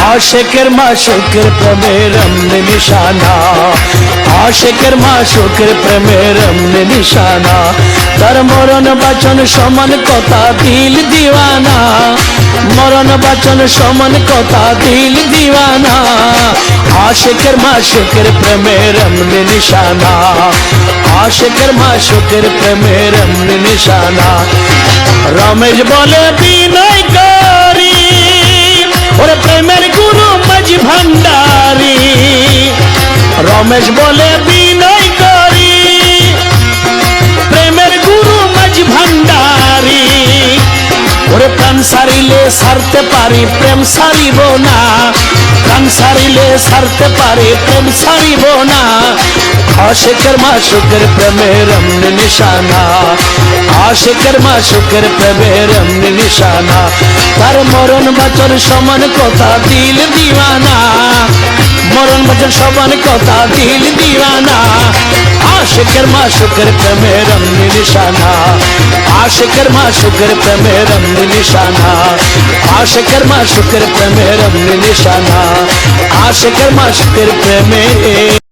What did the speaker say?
আশেকের মাসুকের প্রেমের এমনি নিশানা। আশেকের মাসুকের প্রেমের এমনি নিশানা। তার মরণ বাচন সমান কথা দিল দিওয়ানা। মরণ বাচন সমান কথা দিল দিওয়ানা। আশেকের মাসুকের প্রেমের এমনি নিশানা। আশেকের মাসুকের প্রেমের এমনি নিশানা। রমেশ বলে, বিনয় ভান্ডারি। রমেশ বলে, বিনয় করি। প্রেমের গুরু মাঝি ভান্ডারি। ওরে প্রাণ সারিলে সারতে পারি, প্রেম সারিব না। প্রাণ সারিলে সারতে পারি, প্রেম সারিব না। আশেকের মাসুকের প্রেমের এমনি নিশানা। আশেকের মাসুকের প্রেমের এমনি নিশানা। মরণ বাচন সমান কথা দিল দিওয়ানা। মরণ বাচন সমান কথা দিল দিওয়ানা। আশেকের মাসুকের প্রেমের এমনি নিশানা। আশেকের মাসুকের প্রেমের এমনি নিশানা। আশেকের মাসুকের প্রেমের এমনি নিশানা। আশেকের মাসুকের প্রেমে